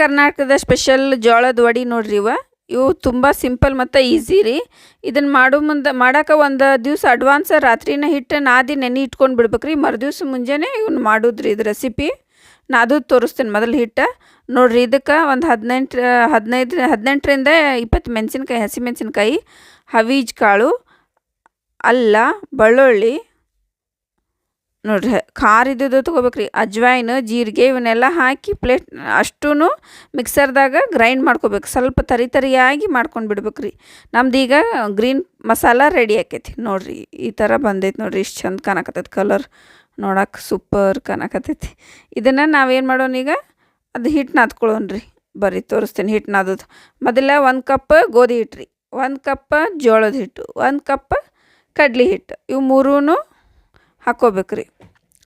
ಕರ್ನಾಟಕದ ಸ್ಪೆಷಲ್ ಜೋಳದ ವಡಿ ನೋಡ್ರಿ ಇವ. ಇವು ತುಂಬ ಸಿಂಪಲ್ ಮತ್ತು ಈಸಿ ರೀ. ಇದನ್ನು ಮಾಡೋ ಮುಂದೆ, ಮಾಡೋಕೆ ಒಂದು ದಿವಸ ಅಡ್ವಾನ್ಸ್ ರಾತ್ರಿನ ಹಿಟ್ಟು ನಾದಿ ನೆನೆ ಇಟ್ಕೊಂಡು ಬಿಡ್ಬೇಕು ರೀ ಮರುದಿವ್ಸ ಮುಂಜಾನೆ ಇವ್ನ ಮಾಡೋದ್ರಿ ಇದು ರೆಸಿಪಿ ನಾದು ತೋರಿಸ್ತೀನಿ ಮೊದಲು ಹಿಟ್ಟು. ನೋಡ್ರಿ ಇದಕ್ಕೆ ಒಂದು ಹದಿನೆಂಟು, ಹದಿನೈದು, ಹದಿನೆಂಟರಿಂದ ಇಪ್ಪತ್ತು ಮೆಣಸಿನ್ಕಾಯಿ, ಹಸಿ ಮೆಣಸಿನ್ಕಾಯಿ, ಹವೀಜ್ ಕಾಳು, ಅಲ್ಲ, ಬೆಳ್ಳುಳ್ಳಿ ನೋಡ್ರಿ, ಖಾರ ಇದ್ದದ್ದು ತೊಗೋಬೇಕ್ರಿ. ಅಜ್ವಾಯಿನ್, ಜೀರಿಗೆ ಇವನ್ನೆಲ್ಲ ಹಾಕಿ ಪ್ಲೇಟ್ ಅಷ್ಟೂ ಮಿಕ್ಸರ್ದಾಗ ಗ್ರೈಂಡ್ ಮಾಡ್ಕೋಬೇಕು. ಸ್ವಲ್ಪ ತರಿ ತರಿಯಾಗಿ ಮಾಡ್ಕೊಂಡು ಬಿಡ್ಬೇಕ್ರಿ. ನಮ್ದು ಈಗ ಗ್ರೀನ್ ಮಸಾಲ ರೆಡಿ ಆಕೈತಿ. ನೋಡ್ರಿ, ಈ ಥರ ಬಂದೈತಿ ನೋಡ್ರಿ. ಇಷ್ಟು ಚಂದ ಕಾಣಕತ್ತೈತಿ ಕಲರ್ ನೋಡಕ್ಕೆ ಸೂಪರ್ ಕಾಣಕತ್ತೈತಿ. ಇದನ್ನು ನಾವೇನು ಮಾಡೋಣ ಈಗ? ಅದು ಹಿಟ್ಟು ನಾದ್ಕೊಳ್ಳೋಣ ರೀ. ಬರ್ರಿ ತೋರಿಸ್ತೀನಿ ಹಿಟ್ಟು ನಾದೋದು ಮೊದಲ ಒಂದು ಕಪ್ ಗೋಧಿ ಹಿಟ್ಟು ರೀ. ಒಂದು ಕಪ್ ಜೋಳದ ಹಿಟ್ಟು. ಒಂದು ಕಪ್ ಕಡ್ಲೆ ಹಿಟ್ಟು. ಇವು ಮೂರೂ ಹಾಕ್ಕೋಬೇಕು ರೀ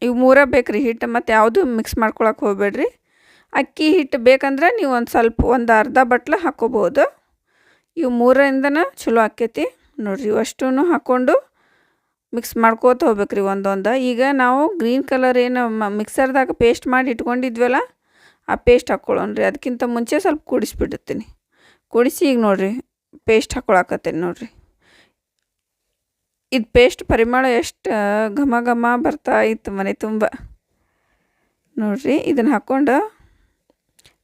ಇವು ಮೂರ ಬೇಕು ರೀ ಹಿಟ್ಟು ಮತ್ತು ಯಾವುದು ಮಿಕ್ಸ್ ಮಾಡ್ಕೊಳಕ್ಕೆ ಹೋಗಬೇಡ್ರಿ. ಅಕ್ಕಿ ಹಿಟ್ಟು ಬೇಕಂದ್ರೆ ನೀವು ಒಂದು ಸ್ವಲ್ಪ, ಒಂದು ಅರ್ಧ ಬಟ್ಲು ಹಾಕ್ಕೋಬೋದು ಇವು ಮೂರರಿಂದನೇ ಚಲೋ ಆಕೈತಿ. ನೋಡಿರಿ ಇವಷ್ಟೂ ಹಾಕ್ಕೊಂಡು ಮಿಕ್ಸ್ ಮಾಡ್ಕೋತ ಹೋಗ್ಬೇಕ್ರಿ ಒಂದೊಂದು. ಈಗ ನಾವು ಗ್ರೀನ್ ಕಲರ್ ಏನು ಮಿಕ್ಸರ್ದಾಗ ಪೇಸ್ಟ್ ಮಾಡಿ ಇಟ್ಕೊಂಡಿದ್ವಲ್ಲ, ಆ ಪೇಸ್ಟ್ ಹಾಕ್ಕೊಳ್ಳೋಣ ರೀ ಅದಕ್ಕಿಂತ ಮುಂಚೆ ಸ್ವಲ್ಪ ಕುಡಿಸ್ಬಿಡುತ್ತೀನಿ ಕುಡಿಸಿ ಈಗ ನೋಡಿರಿ ಪೇಸ್ಟ್ ಹಾಕ್ಕೊಳಕತ್ತೇನೆ ನೋಡಿರಿ. ಇದು ಪೇಸ್ಟ್ ಪರಿಮಳ ಎಷ್ಟು ಘಮ ಘಮ ಬರ್ತಾ ಇತ್ತು ಮನೆ ತುಂಬ. ನೋಡಿರಿ, ಇದನ್ನು ಹಾಕ್ಕೊಂಡು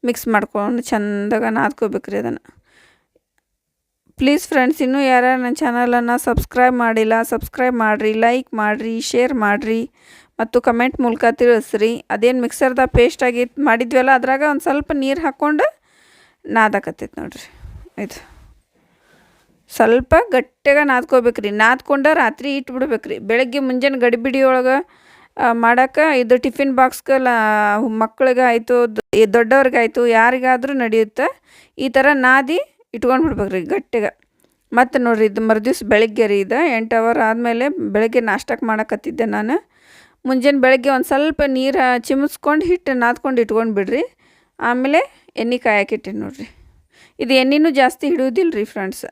ಮಿಕ್ಸ್ ಮಾಡ್ಕೊಂಡು ಚಂದಾಗ ನಾದ್ಕೋಬೇಕ್ರಿ ಅದನ್ನು. ಪ್ಲೀಸ್ ಫ್ರೆಂಡ್ಸ್ ಇನ್ನೂ ಯಾರ್ಯಾರು ನನ್ನ ಚಾನಲನ್ನು ಸಬ್ಸ್ಕ್ರೈಬ್ ಮಾಡಿಲ್ಲ ಸಬ್ಸ್ಕ್ರೈಬ್ ಮಾಡಿರಿ ಲೈಕ್ ಮಾಡಿರಿ ಶೇರ್ ಮಾಡಿರಿ, ಮತ್ತು ಕಮೆಂಟ್ ಮೂಲಕ ತಿಳಿಸ್ರಿ. ಅದೇನು ಮಿಕ್ಸರ್ದಾಗ ಪೇಸ್ಟ್ ಆಗಿ ಮಾಡಿದ್ವಲ್ಲ, ಅದ್ರಾಗ ಒಂದು ಸ್ವಲ್ಪ ನೀರು ಹಾಕ್ಕೊಂಡು ನಾದಾಕತ್ತೈತೆ ನೋಡಿರಿ, ಇದು. ಸ್ವಲ್ಪ ಗಟ್ಟಿಗೆ ನಾದ್ಕೋಬೇಕು ರೀ ನಾದ್ಕೊಂಡು ರಾತ್ರಿ ಇಟ್ಬಿಡ್ಬೇಕು ರೀ ಬೆಳಗ್ಗೆ ಮುಂಜಾನೆ ಗಡಿಬಿಡಿಯೊಳಗೆ ಮಾಡೋಕೆ ಇದು ಟಿಫಿನ್ ಬಾಕ್ಸ್ಗೆಲ್ಲ ಮಕ್ಳಿಗೆ ಆಯಿತು ದೊಡ್ಡವ್ರಿಗಾಯಿತು ಯಾರಿಗಾದರೂ ನಡೆಯುತ್ತೆ ಈ ಥರ ನಾದಿ ಇಟ್ಕೊಂಡು ಬಿಡ್ಬೇಕು ರೀ ಗಟ್ಟಿಗೆ. ಮತ್ತು ನೋಡಿರಿ ಇದು ಮರುದಿವ್ಸ ಬೆಳಗ್ಗೆ ರೀ ಇದು. ಎಂಟು ಅವರ್ ಆದಮೇಲೆ ಬೆಳಗ್ಗೆ ನಾಷ್ಟಕ್ಕೆ ಮಾಡಕತ್ತಿದ್ದೆ ನಾನು. ಮುಂಜಾನೆ ಬೆಳಗ್ಗೆ ಒಂದು ಸ್ವಲ್ಪ ನೀರು ಚಿಮಿಸ್ಕೊಂಡು ಹಿಟ್ಟು ನಾದ್ಕೊಂಡು ಇಟ್ಕೊಂಡು ಬಿಡ್ರಿ ಆಮೇಲೆ ಎಣ್ಣೆ ಕಾಯಕ್ಕಿಟ್ಟೆ ನೋಡಿರಿ. ಇದು ಎಣ್ಣೆನೂ ಜಾಸ್ತಿ ಹಿಡಿಯೋದಿಲ್ಲ ರೀ ಫ್ರೆಂಡ್ಸ್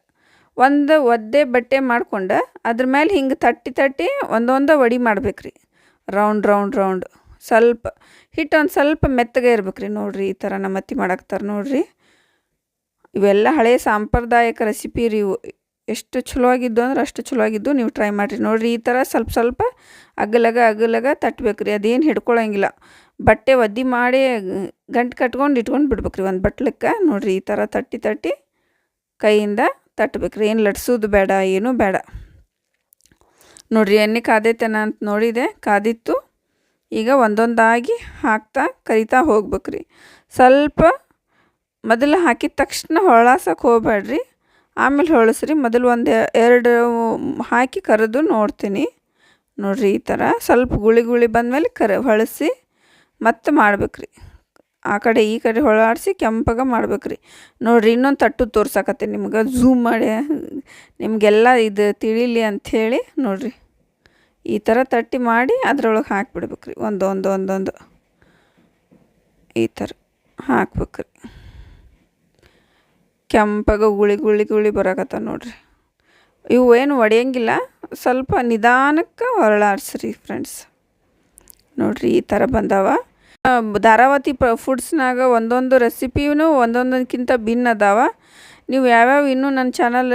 ಒಂದು ಒದ್ದೆ ಬಟ್ಟೆ ಮಾಡ್ಕೊಂಡು ಅದ್ರ ಮೇಲೆ ಹಿಂಗೆ ತಟ್ಟಿ ತಟ್ಟಿ ಒಂದೊಂದು ವಡಿ ಮಾಡ್ಬೇಕು ರೀ ರೌಂಡ್ ರೌಂಡ್ ರೌಂಡ್. ಸ್ವಲ್ಪ ಹಿಟ್ಟು ಒಂದು ಸ್ವಲ್ಪ ಮೆತ್ತಗೆ ಇರ್ಬೇಕು ರೀ ನೋಡಿರಿ ಈ ಥರ ನಮ್ಮ ಅತ್ತಿ ಮಾಡಾಕ್ತಾರೆ ನೋಡಿರಿ. ಇವೆಲ್ಲ ಹಳೆಯ ಸಾಂಪ್ರದಾಯಿಕ ರೆಸಿಪಿ ರೀ ಇವು. ಎಷ್ಟು ಚಲೋ ಆಗಿದ್ದು ಅಂದ್ರೆ ಅಷ್ಟು ಚಲೋ ಆಗಿದ್ದು ನೀವು ಟ್ರೈ ಮಾಡಿರಿ. ನೋಡಿರಿ ಈ ಥರ ಸ್ವಲ್ಪ ಸ್ವಲ್ಪ ಅಗಲಗ ಅಗಲಗ ತಟ್ಟಬೇಕು ರೀ ಅದೇನು ಹಿಡ್ಕೊಳಂಗಿಲ್ಲ. ಬಟ್ಟೆ ಒದ್ದಿ ಮಾಡಿ ಗಂಟು ಕಟ್ಕೊಂಡು ಇಟ್ಕೊಂಡು ಬಿಡ್ಬೇಕು ರೀ ಒಂದು ಬಟ್ಲಕ್ಕೆ. ನೋಡಿರಿ ಈ ಥರ ತಟ್ಟಿ ತಟ್ಟಿ ಕೈಯಿಂದ ತಟ್ಟಬೇಕು ರೀ ಏನು ಲಟ್ಸೋದು ಬೇಡ, ಏನೂ ಬೇಡ. ನೋಡಿರಿ, ಎಣ್ಣೆ ಕಾದೈತೇನ ಅಂತ ನೋಡಿದೆ, ಕಾದಿತ್ತು. ಈಗ ಒಂದೊಂದಾಗಿ ಹಾಕ್ತಾ ಕರಿತಾ ಹೋಗ್ಬೇಕು ರೀ ಸ್ವಲ್ಪ ಮೊದಲು ಹಾಕಿದ ತಕ್ಷಣ ಹೊಳಾಸಕ್ಕೆ ಹೋಗ್ಬೇಡ್ರಿ. ಆಮೇಲೆ ಹೊಳಸ್ರಿ. ಮೊದಲು ಒಂದು ಎರಡು ಹಾಕಿ ಕರೆದು ನೋಡ್ತೀನಿ. ನೋಡಿರಿ, ಈ ಥರ ಸ್ವಲ್ಪ ಗುಳಿ ಗುಳಿ ಬಂದಮೇಲೆ ಕರ, ಹೊಳಸಿ ಮತ್ತೆ ಮಾಡ್ಬೇಕು ರೀ ಆ ಕಡೆ ಈ ಕಡೆ ಹೊಳಾಡಿಸಿ ಕೆಂಪಗೆ ಮಾಡ್ಬೇಕು ರೀ ನೋಡಿರಿ ಇನ್ನೊಂದು ತಟ್ಟು ತೋರ್ಸಕತ್ತೀನಿ ನಿಮ್ಗೆ. ಝೂಮ್ ಮಾಡಿ. ನಿಮಗೆಲ್ಲ ಇದು ತಿಳಿಲಿ ಅಂಥೇಳಿ ನೋಡಿರಿ. ಈ ಥರ ತಟ್ಟಿ ಮಾಡಿ ಅದ್ರೊಳಗೆ ಹಾಕಿಬಿಡ್ಬೇಕು ರೀ ಒಂದೊಂದು ಒಂದೊಂದು ಈ ಥರ ಹಾಕ್ಬೇಕು ರೀ ಕೆಂಪಗೆ ಗುಳಿ ಗುಳಿ ಗುಳಿ ಬರಕತ್ತ ನೋಡಿರಿ. ಇವು ಏನು ಒಡೆಯಂಗಿಲ್ಲ. ಸ್ವಲ್ಪ ನಿಧಾನಕ್ಕೆ ಹೊರಳಾಡ್ಸ್ರಿ ಫ್ರೆಂಡ್ಸ್ ನೋಡಿರಿ ಈ ಥರ ಬಂದವ. ಧಾರಾವತಿ ಪ, ಫುಡ್ಸ್ನಾಗ ಒಂದೊಂದು ರೆಸಿಪಿನೂ ಒಂದೊಂದಕ್ಕಿಂತ ಭಿನ್ನ ಅದಾವ. ನೀವು ಯಾವ್ಯಾವ ಇನ್ನೂ ನನ್ನ ಚಾನಲ್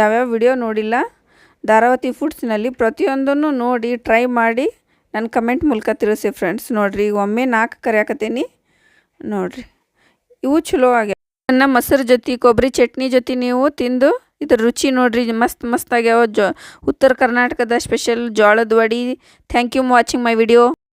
ಯಾವ್ಯಾವ ವಿಡಿಯೋ ನೋಡಿಲ್ಲ, ಧಾರಾವತಿ ಫುಡ್ಸ್ನಲ್ಲಿ ಪ್ರತಿಯೊಂದನ್ನು ನೋಡಿ ಟ್ರೈ ಮಾಡಿ ನನ್ನ ಕಮೆಂಟ್ ಮೂಲಕ ತಿಳಿಸಿ ಫ್ರೆಂಡ್ಸ್. ನೋಡಿರಿ ಒಮ್ಮೆ ನಾಲ್ಕು ಕರಿಯಾಕತ್ತೀನಿ. ನೋಡಿರಿ, ಇವು ಚಲೋ ಆಗ್ಯಾವ. ನನ್ನ ಮೊಸರು ಜೊತೆ ಕೊಬ್ಬರಿ ಚಟ್ನಿ ಜೊತೆ ನೀವು ತಿಂದು, ಇದ್ರ ರುಚಿ ನೋಡಿರಿ, ಮಸ್ತ್ ಮಸ್ತ್ ಆಗ್ಯಾವ. ಜೊ, ಉತ್ತರ ಕರ್ನಾಟಕದ ಸ್ಪೆಷಲ್ ಜೋಳದ ವಡಿ. Thank you watching my video.